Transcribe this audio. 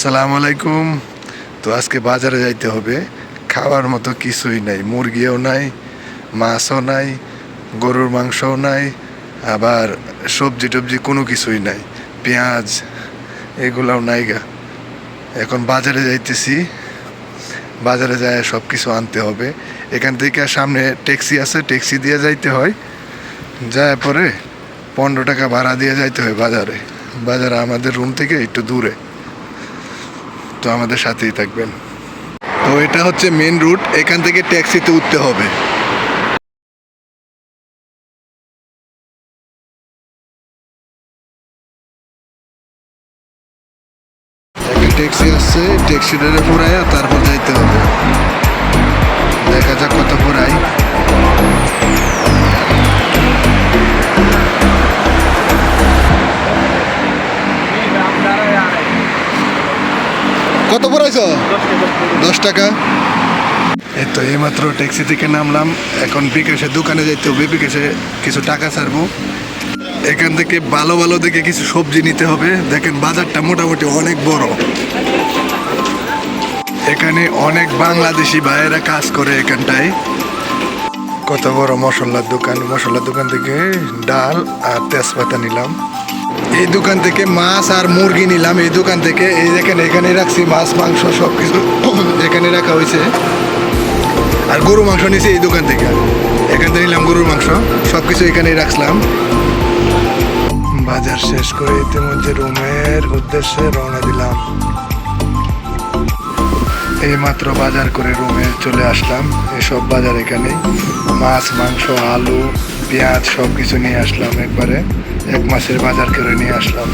আসসালামু আলাইকুম। তো আজকে বাজারে যাইতে হবে। খাওয়ার মতো কিছুই নাই। মুরগিও নাই, মাছও নাই, গরুর মাংসও নাই, আবার সবজি টবজি কোনো কিছুই নাই। পেঁয়াজ, এগুলাও নাই গা। এখন বাজারে যাইতেছি। বাজারে যায় সব কিছু আনতে হবে। এখান থেকে সামনে ট্যাক্সি আছে, ট্যাক্সি দিয়ে যাইতে হয়। যায় পরে পনেরো টাকা ভাড়া দিয়ে যাইতে হয় বাজারে। বাজারে আমাদের রুম থেকে একটু দূরে। তো আমাদের সাথেই থাকবেন। তো এটা হচ্ছে মেন রুট এখান থেকে ট্যাক্সিতে উঠতে হবে। ট্যাক্সি আসছে ট্যাক্সিটা পুরাইয়া তারপর যাইতে হবে। কত পুরাইছো দশ টাকা। এই তো এইমাত্র ট্যাক্সি থেকে নামলাম। এখন বিকাশে দোকানে যাইতে হবে বিকাশে কিছু টাকা ছাড়বো। এখান থেকে ভালো ভালো দেখে কিছু সবজি নিতে হবে। দেখেন বাজারটা মোটামুটি অনেক বড়। এখানে অনেক বাংলাদেশি ভাইয়েরা কাজ করে এখানটায়। কত বড় মশলার দোকান। মশলার দোকান থেকে ডাল আর তেজপাতা নিলাম। এই দোকান থেকে মাছ আর মুরগি নিলাম, এই দোকান থেকে। এই দেখেন এখানে রাখছি মাছ, মাংস সব কিছু এখানে রাখা হয়েছে। আর গরু মাংস নিয়েছি এই দোকান থেকে। এখান থেকে নিলাম গরুর মাংস। সব কিছু এখানেই রাখলাম বাজার শেষ করে ইতিমধ্যে রুমের উদ্দেশ্যে রওনা দিলাম। এইমাত্র বাজার করে রুমে চলে আসলাম। এসব বাজার এখানে মাছ, মাংস, আলু পেঁয়াজ সব কিছু নিয়ে আসলাম একবারে। এক মাসের বাজার করে নিয়ে আসলাম।